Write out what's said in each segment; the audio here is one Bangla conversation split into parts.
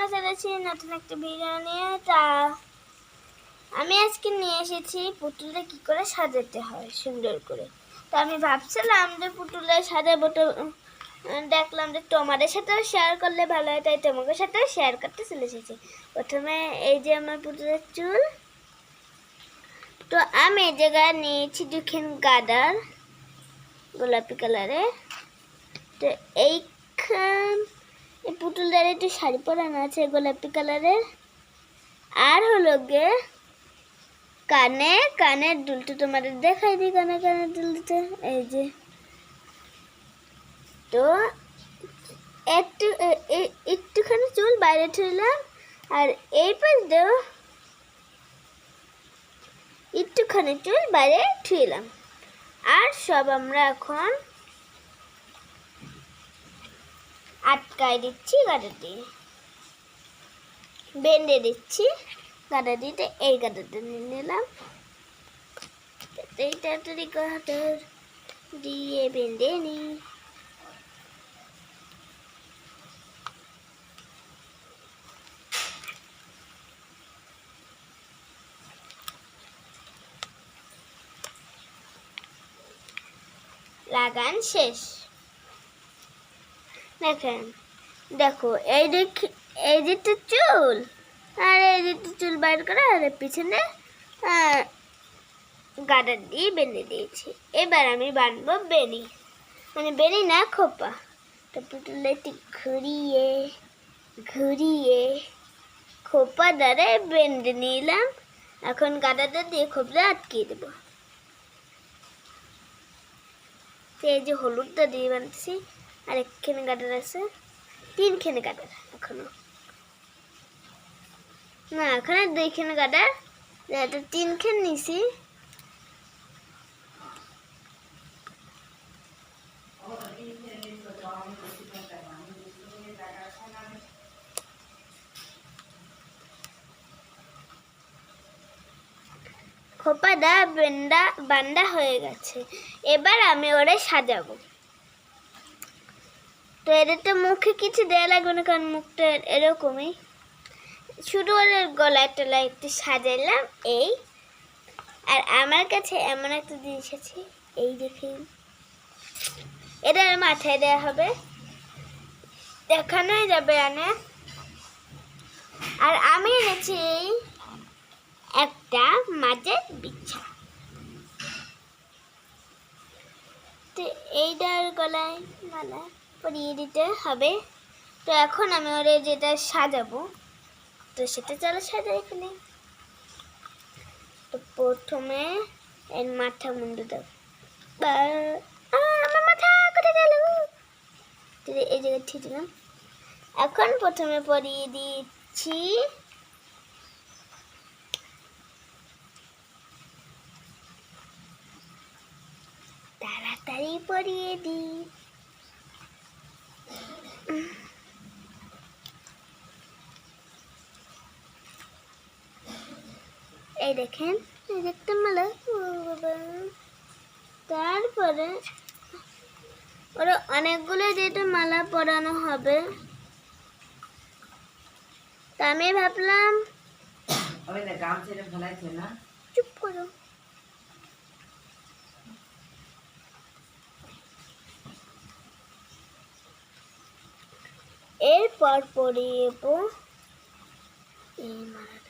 তোমরা চলেছি নতুন একটা ভিডিও নিয়ে, তা আমি আজকে নিয়ে এসেছি পুতুলটা কি করে সাজাতে হয় সুন্দর করে। তো আমি ভাবছিলাম যে পুতুলে সাজাবো তো দেখলাম যে তোমাদের সাথেও শেয়ার করলে ভালো হয়, তাই তোমাদের সাথেও শেয়ার করতে চলে এসেছি। প্রথমে এই যে আমার পুতুলের চুল। তো আমি এই জায়গায় নিয়েছি দুখিন গাদার, গোলাপি কালারের। তো এইখান পুতুলটার একটু শাড়ি পরানো আছে গোলাপি কালারের। আর হলো গে, কানে কানের দুলটা তোমাদের দেখাই দিই কানে কানের দুলটা এই যে। তো, একটু একটুখানি চুল বাইরে ঠুইলাম আর এই পাশটাও একটুখানি চুল বাইরে ঠুইলাম আর সব আমরা এখন আটকায় দিচ্ছি গাডা দিয়ে বেঁধে দিচ্ছি গাডা দিতে এই গাডাটা নিয়ে নিলাম। এই তাড়াতাড়ি গাডা দিয়ে বেঁধে নিই লাগান শেষ। দেখেন। দেখো, এই দেখ এই দিকটা চুল। আর, এই দিকটা চুল বাইর করে, আর পিছনে গাডার দিয়ে বেঁধে দিয়েছি। এবার আমি বানবো বেনি। মানে বেনি না, খোপা। তো পুতুলটা ঘুরিয়ে ঘুরিয়ে খোপা দ্বারা বেঁধে নিলাম। এখন গাডাটা দিয়ে খোপটা আটকিয়ে দেবো। এই যে হলুদটা দিয়ে বানছি। আর একখানে গাডার আছে। তিনখানে গাডার এখনও। না, এখানে দুইখানে গাডার এটা তিনখান নিছি। খোপাদা বেন্ডা বান্ডা হয়ে গেছে। এবার আমি ওরে সাজাবো। তো এদের তো মুখে কিছু দেওয়া লাগবে না, কারণ মুখটা এরকমই। শুধু ওর গলায় টলায় একটু সাজাইলাম এই। আর আমার কাছে এমন একটা জিনিস আছে, এই দেখি এটা মাথায় দেওয়া হবে। দেখানোই যাবে আনে আর আমি এনেছি একটা মাঝের বিছা তো এইটার গলায় মালা। পরিয়ে দিতে হবে। তো এখন আমি ওরে যেটা সাজাবো, তো সেটা চলো সাজাই এখানে। তো প্রথমে এর মাথা মুন্ডু বা- আমার মাথা কোথায় গেল এই জায়গায় ঠিক দিলাম। এখন প্রথমে পরিয়ে দিচ্ছি তাড়াতাড়ি পরিয়ে দিই। এই দেখেন দেখতে মালা। তারপরে ওরা অনেকগুলো যেটা মালা পরানো হবে তা আমি ভাবলাম চুপ করো। এরপর পরিয়ে এই মালাটা।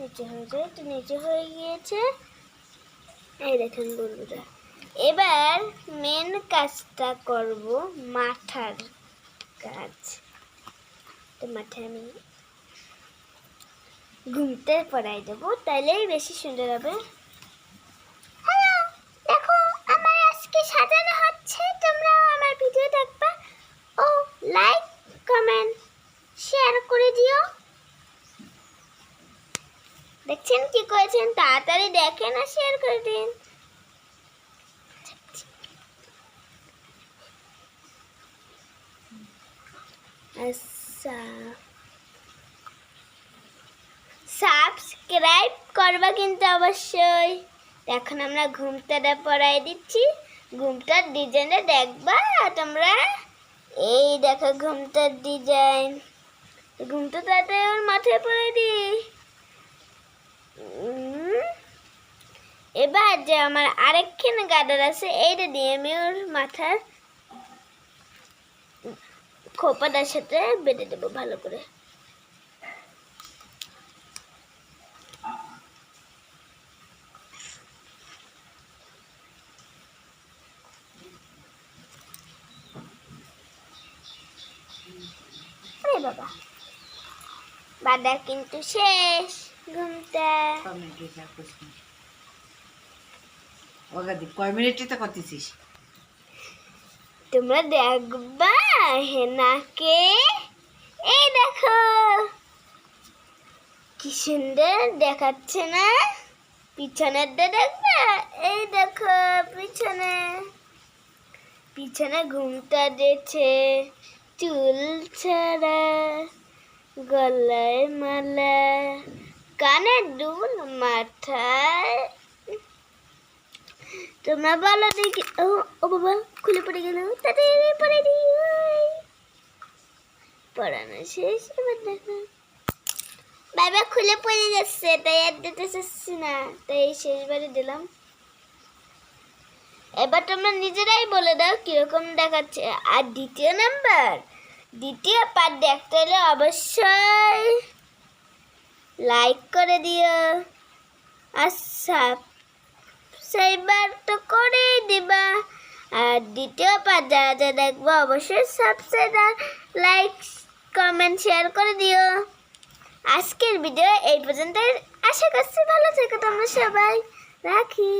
নিচে হয়ে যায় তো নিচে হয়ে গিয়েছে। এই দেখেন বন্ধুরা, এবার মেন কাজটা করব মাথার কাজ। তো মাথায় আমি ঘুমতে পড়াই দেবো তাইলেই বেশি সুন্দর হবে। দেখো, আমার আজকে সাজানো হচ্ছে আমার ভিডিও দেখবা। ও লাইক কমেন্ট শেয়ার করে দিও। দেখছেন কি করেছেন? তাড়াতাড়ি দেখেন আর শেয়ার করে দিন। আচ্ছা। সাবস্ক্রাইব করবা কিন্তু অবশ্যই। এখন আমরা ঘুমটাটা পরাই দিচ্ছি। ঘুমটার ডিজাইনটা দেখবা? তোমরা এই দেখো ঘুমটার ডিজাইন ঘুমটা তাড়াতাড়ি ওর মাথায় পরাই দি এবার যে আমার আরেকখানে গাডার আছে, এইটা দিয়ে আমি ওর মাথার খোপাটার সাথে বেঁধে দেবো ভালো করে। বাবা বাদা কিন্তু শেষ, ঘুমটা। টমেটো যা করছি ওগা দি, কয় মিনিটই তো করতেছিস? তোমরা দেখবা, হেনাকে, এই দেখো। কি সুন্দর দেখাচ্ছে না? পিছনের দেখবা? এই দেখো, পিছনে। পিছনে ঘুমটা দিয়েছে, চুল ছাড়া, গলায় মালা কানে দুল মাথায়। তোমরা বলো দেখি ও ও বাবা খুলে পড়ে গেল তাড়াতাড়ি পড়ে দিই পড়ানো শেষ এবার দেখো বাবা খুলে পড়ে যাচ্ছে তাই আর দিতে চাচ্ছি না তাই শেষবারে দিলাম এবার তোমরা নিজেরাই বলে দাও কীরকম দেখাচ্ছে আর দ্বিতীয় নাম্বার দ্বিতীয় পার্ট দেখতে হলে অবশ্যই লাইক করে দিও আর সাবস্ক্রাইবার তো করেই দিবা। আর দ্বিতীয় পার্ট যারা যা দেখব, অবশ্যই সাবস্ক্রাইব আর লাইক কমেন্ট শেয়ার করে দিও। আজকের ভিডিও এই পর্যন্ত আশা করছি ভালো থেকো তোমরা সবাই। রাখি।